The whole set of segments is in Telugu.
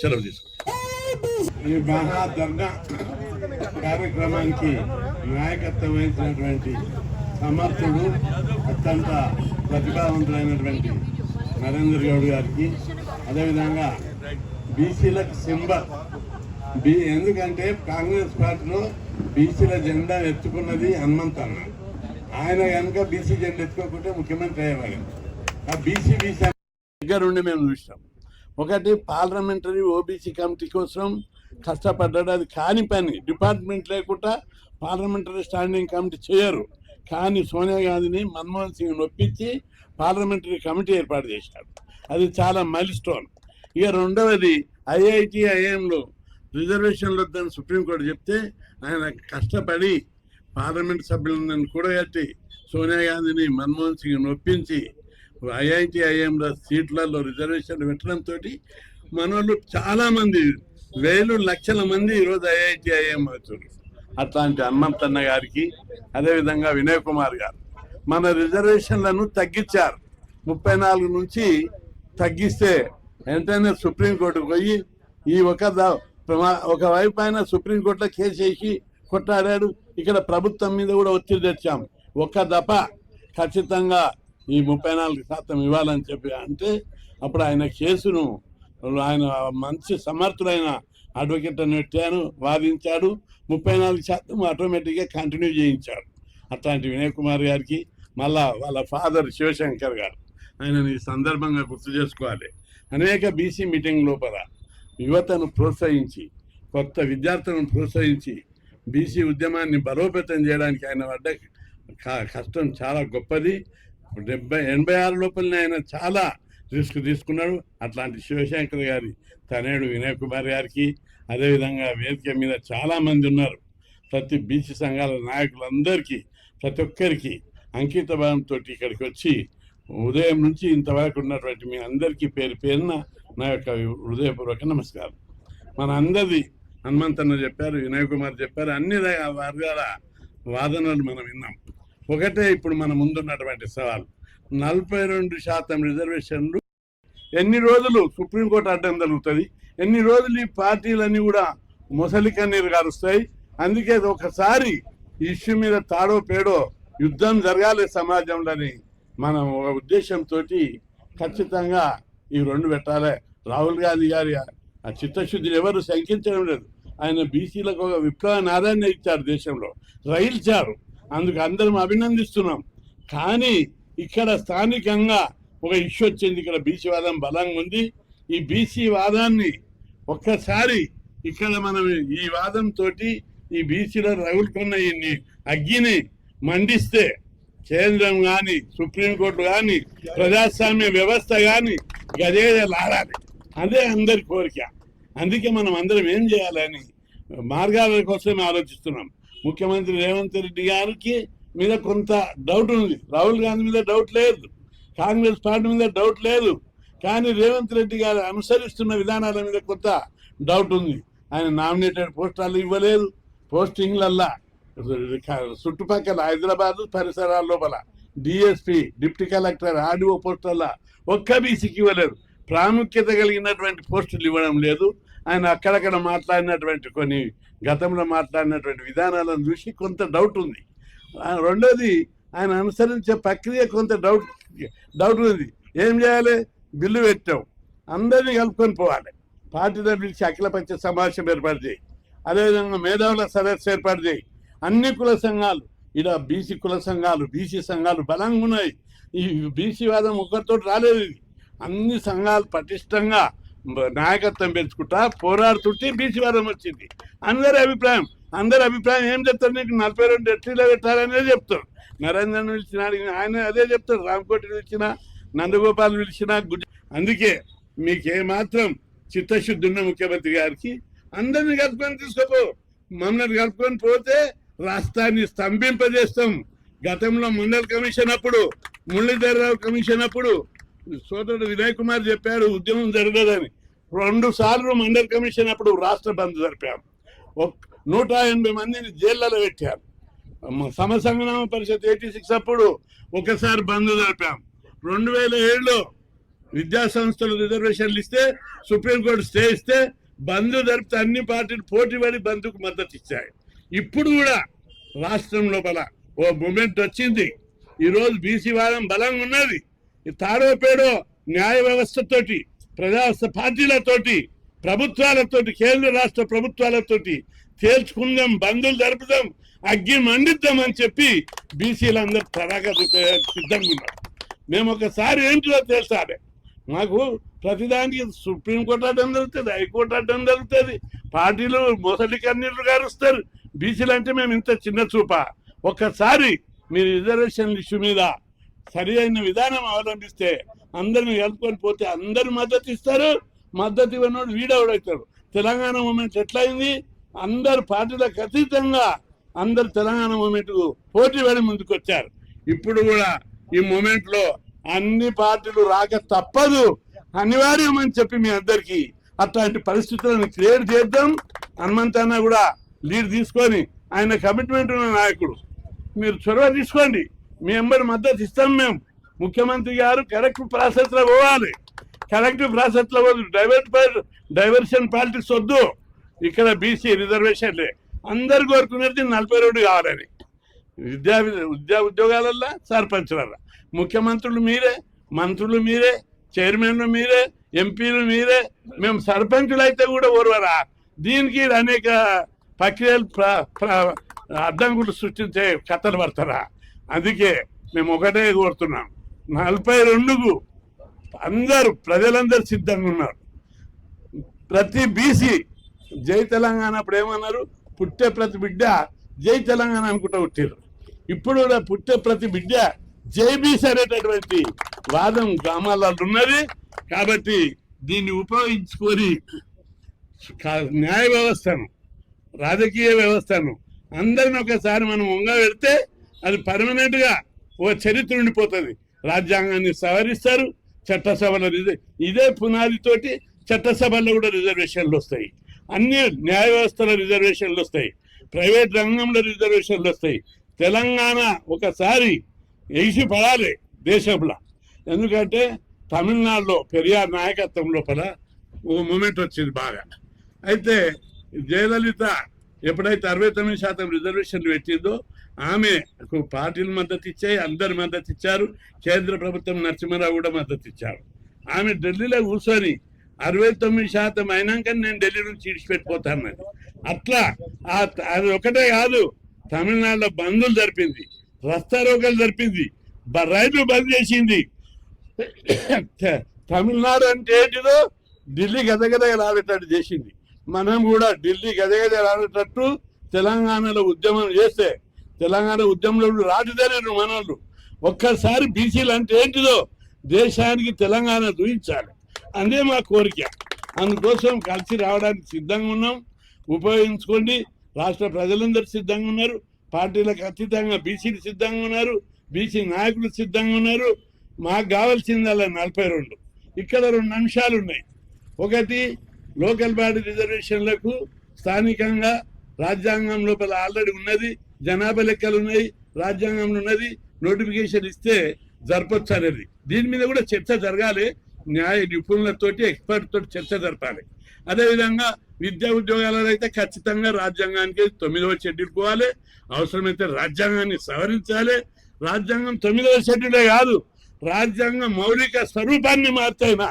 సెలవు తీసుకుంటాం. ఈ మహాధర్నా కార్యక్రమానికి నాయకత్వం వహించినటువంటి సమర్థుడు అత్యంత ప్రతిభావంతులైనటువంటి నరేంద్ర గౌడ్ గారికి అదేవిధంగా బీసీలకు సింబల్ బీ ఎందుకంటే కాంగ్రెస్ పార్టీలో బీసీల జెండా ఎత్తుకున్నది హనుమంత్ అన్న. ఆయన కనుక బీసీ జెండా ఎత్తుకోకుంటే ముఖ్యమంత్రి అయ్యేవాడు. ఆ బీసీ బీసీ దగ్గరుండి మేము చూసినాం. ఒకటి పార్లమెంటరీ ఓబీసీ కమిటీ కోసం కష్టపడ్డాడు. అది కాని పని. డిపార్ట్మెంట్ లేకుండా పార్లమెంటరీ స్టాండింగ్ కమిటీ చేయరు. కానీ సోనియా గాంధీని మన్మోహన్ సింగ్ నొప్పించి పార్లమెంటరీ కమిటీ ఏర్పాటు చేశాడు. అది చాలా మైల్ స్టోన్ ఇక రెండవది ఐఐటి ఐఎంలో రిజర్వేషన్లు వద్దని సుప్రీంకోర్టు చెప్తే ఆయన కష్టపడి పార్లమెంట్ సభ్యులను కూడగట్టి సోనియా గాంధీని మన్మోహన్ సింగ్ నొప్పించి ఐఐటి ఐఎంల సీట్లలో రిజర్వేషన్ పెట్టడంతో మనోళ్ళు వాళ్ళు చాలామంది వేలు లక్షల మంది ఈరోజు ఐఐటి ఐఎం అవుతున్నారు అట్లాంటి హనుమంతన్న గారికి అదేవిధంగా వినయ్ కుమార్ గారు. మన రిజర్వేషన్లను తగ్గించారు. ముప్పై నాలుగు నుంచి తగ్గిస్తే వెంటనే సుప్రీంకోర్టుకు పోయి ఈ ఒక ద- ఒక వైపు ఆయన సుప్రీంకోర్టులో కేసు వేసి కొట్టాడాడు ఇక్కడ ప్రభుత్వం మీద కూడా ఒత్తిడి తెచ్చాం. ఒక దఫ ఖచ్చితంగా ఈ ముప్పై నాలుగు శాతం ఇవ్వాలని చెప్పి అంటే అప్పుడు ఆయన కేసును ఆయన మంచి సమర్థుడైన అడ్వకేట్ అని పెట్టాను వాదించాడు. ముప్పై నాలుగు శాతం ఆటోమేటిక్గా కంటిన్యూ చేయించాడు. అట్లాంటి వినయ్ కుమార్ గారికి మళ్ళా వాళ్ళ ఫాదర్ శివశంకర్ గారు ఆయనని ఈ సందర్భంగా గుర్తు చేసుకోవాలి. అనేక బీసీ మీటింగ్ లోపల యువతను ప్రోత్సహించి కొత్త విద్యార్థులను ప్రోత్సహించి బీసీ ఉద్యమాన్ని బలోపేతం చేయడానికి ఆయన పడ్డ క- కష్టం చాలా గొప్పది. డెబ్బై ఎనభై ఆరు లోపలనే ఆయన చాలా రిస్క్ తీసుకున్నాడు. అట్లాంటి శివశంకర్ గారి తనేడు వినయ్ కుమార్ గారికి అదేవిధంగా వేదిక మీద చాలామంది ఉన్నారు. ప్రతి బీసీ సంఘాల నాయకులందరికీ ప్రతి ఒక్కరికి అంకిత భావంతో ఇక్కడికి వచ్చి ఉదయం నుంచి ఇంతవరకు ఉన్నటువంటి మీ అందరికీ పేరు పేరున నా యొక్క హృదయపూర్వక నమస్కారం. మన అందరిది హనుమంతన్న చెప్పారు వినయ్ కుమార్ చెప్పారు అన్ని వర్గాల వాదనలు మనం విన్నాం. ఒకటే ఇప్పుడు మన ముందున్నటువంటి సవాల్. నలభై రెండు శాతం రిజర్వేషన్లు ఎన్ని రోజులు సుప్రీంకోర్టు అడ్డం జరుగుతుంది? ఎన్ని రోజులు ఈ పార్టీలన్నీ కూడా ముసలి కన్నీరు గారుస్తాయి? అందుకే ఒకసారి ఇష్యూ మీద తాడో పేడో యుద్ధం జరగాలి సమాజంలోని మనం ఒక ఉద్దేశంతో ఖచ్చితంగా ఈ రెండు పెట్టాలి. రాహుల్ గాంధీ గారి ఆ చిత్తశుద్ధిని ఎవరు శంకించడం లేదు. ఆయన బీసీలకు ఒక విప్లవ నారాయణ ఇచ్చారు దేశంలో. రైల్చారు. అందుకు అందరం అభినందిస్తున్నాం. కానీ ఇక్కడ స్థానికంగా ఒక ఇష్యూ వచ్చింది. ఇక్కడ బీసీ వాదం బలంగా ఉంది. ఈ బీసీ వాదాన్ని ఒక్కసారి ఇక్కడ మనం ఈ వాదంతో ఈ బీసీలో రగులుకున్న ఈ అగ్గిని మండిస్తే కేంద్రం కానీ సుప్రీంకోర్టు కానీ ప్రజాస్వామ్య వ్యవస్థ కానీ గదేలాడాలి అదే అందరి కోరిక. అందుకే మనం అందరం ఏం చేయాలని మార్గాల కోసమే ఆలోచిస్తున్నాం. ముఖ్యమంత్రి రేవంత్ రెడ్డి గారికి మీద కొంత డౌట్ ఉంది. రాహుల్ గాంధీ మీద డౌట్ లేదు. కాంగ్రెస్ పార్టీ మీద డౌట్ లేదు. కానీ రేవంత్ రెడ్డి గారు అనుసరిస్తున్న విధానాల మీద కొంత డౌట్ ఉంది. ఆయన నామినేటెడ్ పోస్టాలు ఇవ్వలేదు. పోస్టింగ్లల్లా చుట్టుపక్కల హైదరాబాదు పరిసరాల లోపల డిఎస్పి డిప్టీ కలెక్టర్ ఆర్డీఓ పోస్టుల ఒక్క బీసీకి ఇవ్వలేదు. ప్రాముఖ్యత కలిగినటువంటి పోస్టులు ఇవ్వడం లేదు. ఆయన అక్కడక్కడ మాట్లాడినటువంటి కొన్ని గతంలో మాట్లాడినటువంటి విధానాలను చూసి కొంత డౌట్ ఉంది. రెండోది ఆయన అనుసరించే ప్రక్రియ కొంత డౌట్ డౌట్ ఉంది. ఏం చేయాలి? బిల్లు పెట్టాం. అందరినీ కలుపుకొని పోవాలి. పార్టీలో పిలిచి అఖిలపక్ష సమావేశం ఏర్పాటు చేయి. అదేవిధంగా మేధావుల సదస్సు ఏర్పాటు చేయి. అన్ని కుల సంఘాలు ఇక్కడ బీసీ కుల సంఘాలు బీసీ సంఘాలు బలంగా ఉన్నాయి. ఈ బీసీ వాదం ఒకరితో రాలేదు ఇది. అన్ని సంఘాలు పటిష్టంగా నాయకత్వం పెంచుకుంటా పోరాడుతుంటే బీసీ వాదం వచ్చింది. అందరి అభిప్రాయం అందరి అభిప్రాయం ఏం చెప్తారు నీకు? నలభై రెండు ఎస్టీలో పెట్టాలనే చెప్తారు. నరేంద్ర పిలిచిన ఆయన అదే చెప్తారు. రామకోటి పిలిచిన నందగోపాల్ పిలిచిన గుజ అందుకే మీకు ఏమాత్రం చిత్తశుద్ధి ఉన్న ముఖ్యమంత్రి గారికి అందరిని కలుపుకొని తీసుకోపో. మమ్మల్ని కలుపుకొని పోతే రాష్ట్రాన్ని స్తంభింపజేస్తాం. గతంలో మండల్ కమిషన్ అప్పుడు మురళీధరరావు కమిషన్ అప్పుడు సోదరుడు వినయ్ కుమార్ చెప్పాడు ఉద్యమం జరగదని. రెండు సార్లు మండల్ కమిషన్ అప్పుడు రాష్ట్ర బంద్ జరిపాం. నూట ఎనభై మందిని జైళ్ళలో పెట్టాం. సమసంగ్రామ పరిషత్ ఎయిటీ సిక్స్ అప్పుడు ఒకసారి బంద్ జరిపాం. రెండు వేల ఏడులో విద్యా సంస్థలు రిజర్వేషన్లు ఇస్తే సుప్రీంకోర్టు స్టే ఇస్తే బంద్ జరిపితే అన్ని పార్టీలు పోటీ పడి బంధుకు మద్దతు ఇచ్చాయి ఇప్పుడు కూడా రాష్ట్రం లోపల ఓ మూమెంట్ వచ్చింది. ఈరోజు బీసీ వాదం బలంగా ఉన్నది. ఈ తాడో పేడో న్యాయ వ్యవస్థతోటి ప్రజా పార్టీలతోటి ప్రభుత్వాలతోటి కేంద్ర రాష్ట్ర ప్రభుత్వాలతోటి తేల్చుకుందాం బంధువులు జరుపుదాం అగ్గి మండిద్దాం అని చెప్పి బీసీలందరూ తరాగా సిద్ధంగా ఉన్నారు. మేము ఒకసారి ఏంటిదో తెలుసాలి మాకు ప్రతిదానికి సుప్రీంకోర్టు అడ్డం జరుగుతుంది హైకోర్టు అడ్డం జరుగుతుంది. పార్టీలు మొసలి కన్నీళ్ళు గారుస్తారు. బీసీలు అంటే మేము ఇంత చిన్న చూప. ఒక్కసారి మీరు రిజర్వేషన్ ఇష్యూ మీద సరి అయిన విధానం అవలంబిస్తే అందరిని కలుపుకొని పోతే అందరు మద్దతు ఇస్తారు. మద్దతు ఇవ్వనోడు వీడవుడవుతాడు తెలంగాణ మూమెంట్ ఎట్లయింది? అందరు పార్టీలకు అతీతంగా అందరు తెలంగాణ మూమెంట్ పోటీ పడి ముందుకొచ్చారు. ఇప్పుడు కూడా ఈ మూమెంట్లో అన్ని పార్టీలు రాక తప్పదు. అనివార్యమని చెప్పి మీ అందరికి అట్లాంటి పరిస్థితులను క్రియేట్ చేద్దాం. హనుమంత్ అన్న కూడా లీడ్ తీసుకొని ఆయన కమిట్మెంట్ ఉన్న నాయకుడు. మీరు చొరవ తీసుకోండి. మీ ఎంబడి మద్దతు ఇస్తాం మేము. ముఖ్యమంత్రి గారు కరెక్ట్ ప్రాసెస్లో పోవాలి. కరెక్ట్ ప్రాసెస్లో పోదు. డైవర్ట్ డైవర్షన్ పాలిటిక్స్ వద్దు. ఇక్కడ బీసీ రిజర్వేషన్లే. అందరు కోరుకునేది నలభై రెండు కావాలని. విద్యా విద్యా ఉద్యోగాలల్లో సర్పంచులల్లో. ముఖ్యమంత్రులు మీరే మంత్రులు మీరే చైర్మన్లు మీరే ఎంపీలు మీరే మేము సర్పంచులు అయితే కూడా ఓర్వరా. దీనికి అనేక ప్రక్రియలు ప్ర- అడ్డంకులు సృష్టించే కథలు పడతారా? అందుకే మేము ఒకటే కోరుతున్నాం. నలభై రెండుకు అందరూ ప్రజలందరూ సిద్ధంగా ఉన్నారు. ప్రతి బీసీ జై తెలంగాణ అప్పుడు ఏమన్నారు? పుట్టే ప్రతి బిడ్డ జై తెలంగాణ అనుకుంటా పుట్టారు ఇప్పుడు కూడా పుట్టే ప్రతి బిడ్డ జై బీసీ అనేటటువంటి వాదం గ్రామాలలో ఉన్నది. కాబట్టి దీన్ని ఉపయోగించుకొని న్యాయ వ్యవస్థను రాజకీయ వ్యవస్థను అందరిని ఒకసారి మనం ఉంగ పెడితే అది పర్మనెంట్గా ఓ చరిత్ర ఉండిపోతుంది. రాజ్యాంగాన్ని సవరిస్తారు చట్టసభలో రిజ- ఇదే పునాదితోటి చట్టసభల్లో కూడా రిజర్వేషన్లు వస్తాయి. అన్ని న్యాయ వ్యవస్థలో రిజర్వేషన్లు వస్తాయి. ప్రైవేట్ రంగంలో రిజర్వేషన్లు వస్తాయి. తెలంగాణ ఒకసారి ఎగిసి పడాలి దేశంలో. ఎందుకంటే తమిళనాడులో పెరియార్ నాయకత్వం లోపల ఒక మూమెంట్ వచ్చింది బాగా. అయితే జయలలిత ఎప్పుడైతే అరవై తొమ్మిది శాతం రిజర్వేషన్లు పెట్టిందో ఆమె పార్టీలు మద్దతు ఇచ్చాయి అందరు మద్దతు ఇచ్చారు కేంద్ర ప్రభుత్వం నరసింహారావు కూడా మద్దతు ఇచ్చారు. ఆమె ఢిల్లీలో కూర్చొని అరవై తొమ్మిది శాతం అయినాక నేను ఢిల్లీ నుంచి ఇడిచిపెట్టిపోతాను అట్లా అది ఒకటే కాదు తమిళనాడులో బంధులు జరిపింది రస్తా రోగాలు జరిపింది రైలు బంద్ చేసింది. తమిళనాడు అంటే ఏంటిదో ఢిల్లీ గదగద రాబెట్టాడు చేసింది. మనం కూడా ఢిల్లీ గదగద రాలేటట్టు తెలంగాణలో ఉద్యమం చేస్తే తెలంగాణ ఉద్యమంలో రాజధాని మనోళ్ళు. ఒక్కసారి బీసీలు అంటే ఏంటిదో దేశానికి తెలంగాణ చూపించాలి అదే మా కోరిక. అందుకోసం కలిసి రావడానికి సిద్ధంగా ఉన్నాం. ఉపయోగించుకోండి. రాష్ట్ర ప్రజలందరూ సిద్ధంగా ఉన్నారు. పార్టీలకు అతీతంగా బీసీలు సిద్ధంగా ఉన్నారు. బీసీ నాయకులు సిద్ధంగా ఉన్నారు. మాకు కావాల్సిందల్లా నలభై రెండు. ఇక్కడ రెండు అంశాలు ఉన్నాయి ఒకటి లోకల్ బాడీ రిజర్వేషన్లకు స్థానికంగా రాజ్యాంగం లోపల ఆల్రెడీ ఉన్నది జనాభా లెక్కలు ఉన్నాయి రాజ్యాంగంలో ఉన్నది నోటిఫికేషన్ ఇస్తే జరపచ్చు అనేది. దీని మీద కూడా చర్చ జరగాలి న్యాయ నిపుణులతోటి ఎక్స్పర్ట్ తోటి చర్చ జరపాలి. అదేవిధంగా విద్యా ఉద్యోగాలలో అయితే ఖచ్చితంగా రాజ్యాంగానికి తొమ్మిదవ షెడ్యూల్ పోవాలి అవసరమైతే రాజ్యాంగాన్ని సవరించాలి. రాజ్యాంగం తొమ్మిదవ షెడ్యూలే కాదు రాజ్యాంగం మౌలిక స్వరూపాన్ని మార్చైనా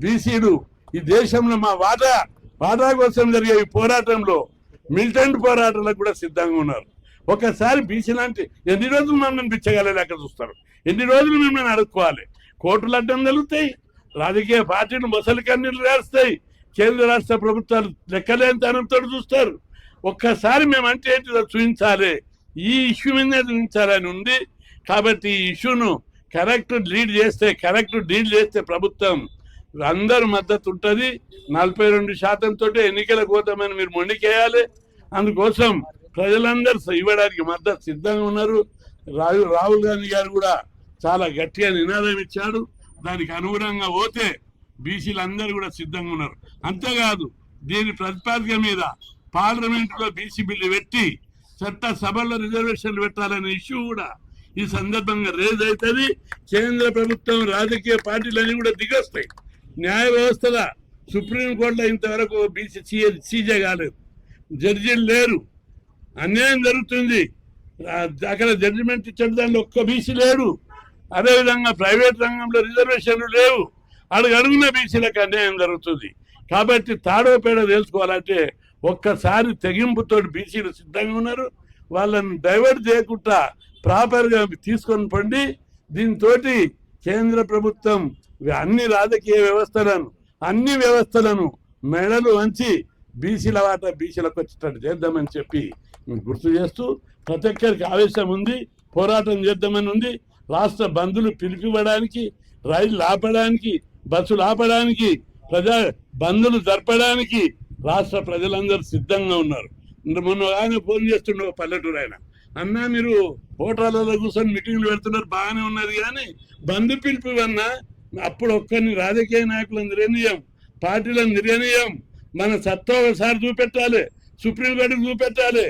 బీసీలు ఈ దేశంలో మా వాటా వాటా కోసం జరిగే ఈ పోరాటంలో మిలిటెంట్ పోరాటాలకు కూడా సిద్ధంగా ఉన్నారు. ఒకసారి బీసీ లాంటి ఎన్ని రోజులు మమ్మల్ని పిచ్చగలేదు అక్కడ చూస్తారు? ఎన్ని రోజులు మిమ్మల్ని అడుక్కోవాలి? కోర్టులు అడ్డం జరుగుతాయి రాజకీయ పార్టీలు మొసలి కన్నీళ్ళు రాస్తాయి కేంద్ర రాష్ట్ర ప్రభుత్వాలు లెక్కలేని తనంతో చూస్తారు. ఒక్కసారి మేము అంటే ఏంటిదో చూపించాలి. ఈ ఇష్యూ మీదే చూపించాలని ఉంది. కాబట్టి ఈ ఇష్యూను కరెక్ట్ లీడ్ చేస్తే కరెక్ట్ డీల్ చేస్తే ప్రభుత్వం అందరు మద్దతు ఉంటుంది. నలభై రెండు శాతంతో ఎన్నికలకు పోతామని మీరు మొండికేయాలి. అందుకోసం ప్రజలందరూ ఇవ్వడానికి మద్దతు సిద్ధంగా ఉన్నారు. రాహుల్ రాహుల్ గాంధీ గారు కూడా చాలా గట్టిగా నినాదం ఇచ్చాడు. దానికి అనుగుణంగా పోతే బీసీలందరూ కూడా సిద్ధంగా ఉన్నారు. అంతేకాదు దీని ప్రతిపాదిక మీద పార్లమెంట్లో బీసీ బిల్లు పెట్టి చట్ట సభల్లో రిజర్వేషన్లు పెట్టాలనే ఇష్యూ కూడా ఈ సందర్భంగా రేజ్ అవుతుంది. కేంద్ర ప్రభుత్వం రాజకీయ పార్టీలన్నీ కూడా దిగొస్తాయి. న్యాయ వ్యవస్థల సుప్రీంకోర్టులో ఇంతవరకు బీసీ సీజే కాలేదు. జడ్జీలు లేరు. అన్యాయం జరుగుతుంది. అక్కడ జడ్జిమెంట్ ఇచ్చిన ఒక్క బీసీ లేడు. అదేవిధంగా ప్రైవేట్ రంగంలో రిజర్వేషన్లు లేవు. అడుగు అడుగున బీసీలకు అన్యాయం జరుగుతుంది. కాబట్టి తాడోపేడ తెలుసుకోవాలంటే ఒక్కసారి తెగింపుతో బీసీలు సిద్ధంగా ఉన్నారు. వాళ్ళని డైవర్ట్ చేయకుండా ప్రాపర్గా తీసుకొని పండి దీంతో కేంద్ర ప్రభుత్వం అన్ని రాజకీయ వ్యవస్థలను అన్ని వ్యవస్థలను మెడలు వంచి బీసీల వాట బీసీలకు వచ్చేటట్టు చేద్దామని చెప్పి గుర్తు చేస్తూ ప్రతి ఒక్కరికి ఆవేశం ఉంది పోరాటం చేద్దామని ఉంది. రాష్ట్ర బంధులు పిలిపివ్వడానికి రైళ్ళు ఆపడానికి బస్సులు ఆపడానికి ప్రజా బంధులు జరపడానికి రాష్ట్ర ప్రజలందరూ సిద్ధంగా ఉన్నారు. మొన్న ఆయన ఫోన్ చేస్తుండే ఒక పల్లెటూరు ఆయన. అన్నా మీరు హోటళ్ళలో కూర్చొని మీటింగ్లు పెడుతున్నారు బాగానే ఉన్నది కానీ బంధు పిలిపివన్నా అప్పుడు ఒక్కరిని రాజకీయ నాయకులను నిర్ణయం పార్టీలను నిర్ణయం మన సత్తా ఒకసారి చూపెట్టాలి సుప్రీంకోర్టుకు చూపెట్టాలి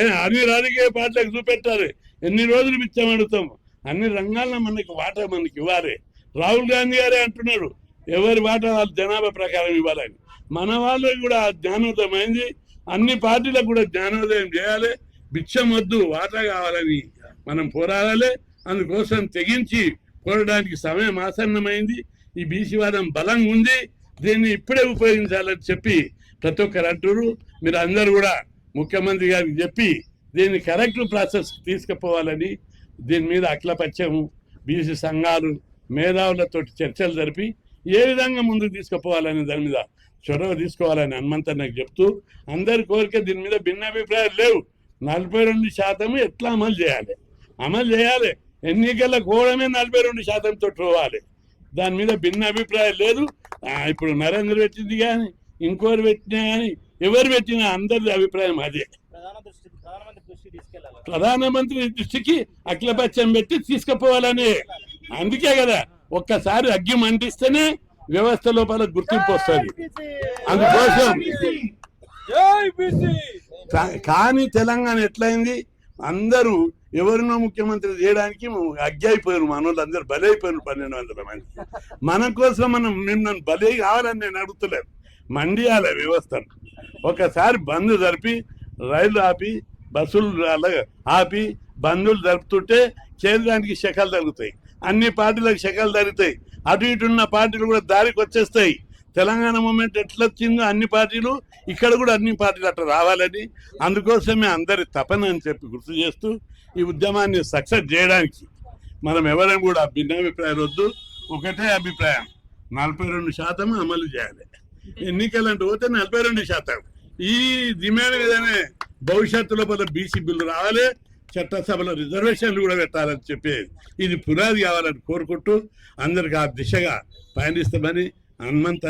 అన్ని రాజకీయ పార్టీలకు చూపెట్టాలి. ఎన్ని రోజులు పిచ్చామడుతాం అన్ని రంగాల్లో మనకి వాటా మనకి ఇవ్వాలి. రాహుల్ గాంధీ గారే అంటున్నాడు ఎవరి వాటా వాళ్ళ జనాభా ప్రకారం ఇవ్వాలని. మన వాళ్ళకి కూడా జ్ఞానోదయమైంది అయింది. అన్ని పార్టీలకు కూడా జ్ఞానోదయం చేయాలి. బిచ్చం వద్దు వాటా కావాలని మనం పోరాడాలి. అందుకోసం తెగించి కోరడానికి సమయం ఆసన్నమైంది. ఈ బీసీ వాదం బలంగా ఉంది. దీన్ని ఇప్పుడే ఉపయోగించాలని చెప్పి ప్రతి ఒక్కరు అంటారు మీరు అందరు కూడా ముఖ్యమంత్రి గారికి చెప్పి దీన్ని కరెక్ట్ ప్రాసెస్ తీసుకుపోవాలని దీని మీద అఖిలపక్షము బీసీ సంఘాలు మేధావులతో చర్చలు జరిపి ఏ విధంగా ముందుకు తీసుకుపోవాలనే దాని మీద చొరవ తీసుకోవాలని హనుమంతన్నకు చెప్తూ అందరి కోరిక దీని మీద భిన్నాభిప్రాయాలు లేవు. నలభై రెండు శాతం ఎట్లా అమలు చేయాలి? అమలు చేయాలి. ఎన్నికల కోవడమే నలభై రెండు శాతంతో పోవాలి దాని మీద భిన్న అభిప్రాయం లేదు. ఇప్పుడు నరేంద్ర పెట్టింది కానీ ఇంకోరు పెట్టినా కానీ ఎవరు పెట్టినా అందరి అభిప్రాయం అదే. ప్రధానమంత్రి దృష్టికి అఖిలపక్షం పెట్టి తీసుకుపోవాలని. అందుకే కదా ఒక్కసారి అగ్గి మంటిస్తేనే వ్యవస్థ లోపల గుర్తింపు వస్తుంది. అందుకోసం. కానీ తెలంగాణ ఎట్లయింది? అందరూ ఎవరినో ముఖ్యమంత్రి చేయడానికి అగ్గి అయిపోయారు మన వాళ్ళు అందరు బలి అయిపోయారు పన్నెండు వందల మంది. మన కోసం మనం మిమ్మల్ని బలి కావాలని నేను అడుగుతలేదు మండియాల వ్యవస్థను ఒకసారి బంద్ జరిపి రైలు ఆపి బస్సులు అలా ఆపి బంధువులు జరుపుతుంటే కేంద్రానికి శకలు తగ్గుతాయి అన్ని పార్టీలకు శకలు తగ్గుతాయి అటు ఇటు ఉన్న పార్టీలు కూడా దారికి వచ్చేస్తాయి. తెలంగాణ మూమెంట్ ఎట్లొచ్చిందో అన్ని పార్టీలు ఇక్కడ కూడా అన్ని పార్టీలు అట్లా రావాలని. అందుకోసమే అందరి తపన అని చెప్పి గుర్తు చేస్తూ ఈ ఉద్యమాన్ని సక్సెస్ చేయడానికి మనం ఎవరైనా కూడా భిన్నాభిప్రాయాలు వద్దు. ఒకటే అభిప్రాయం నలభై రెండు శాతం అమలు చేయాలి. ఎన్నికలంటూ పోతే నలభై రెండు శాతం. ఈ డిమాండ్ మీదనే భవిష్యత్తు లోపల బీసీ బిల్లు రావాలి చట్టసభలో రిజర్వేషన్లు కూడా పెట్టాలని చెప్పి ఇది పునాది కావాలని కోరుకుంటూ అందరికి ఆ దిశగా పయనిస్తామని హనుమంతన్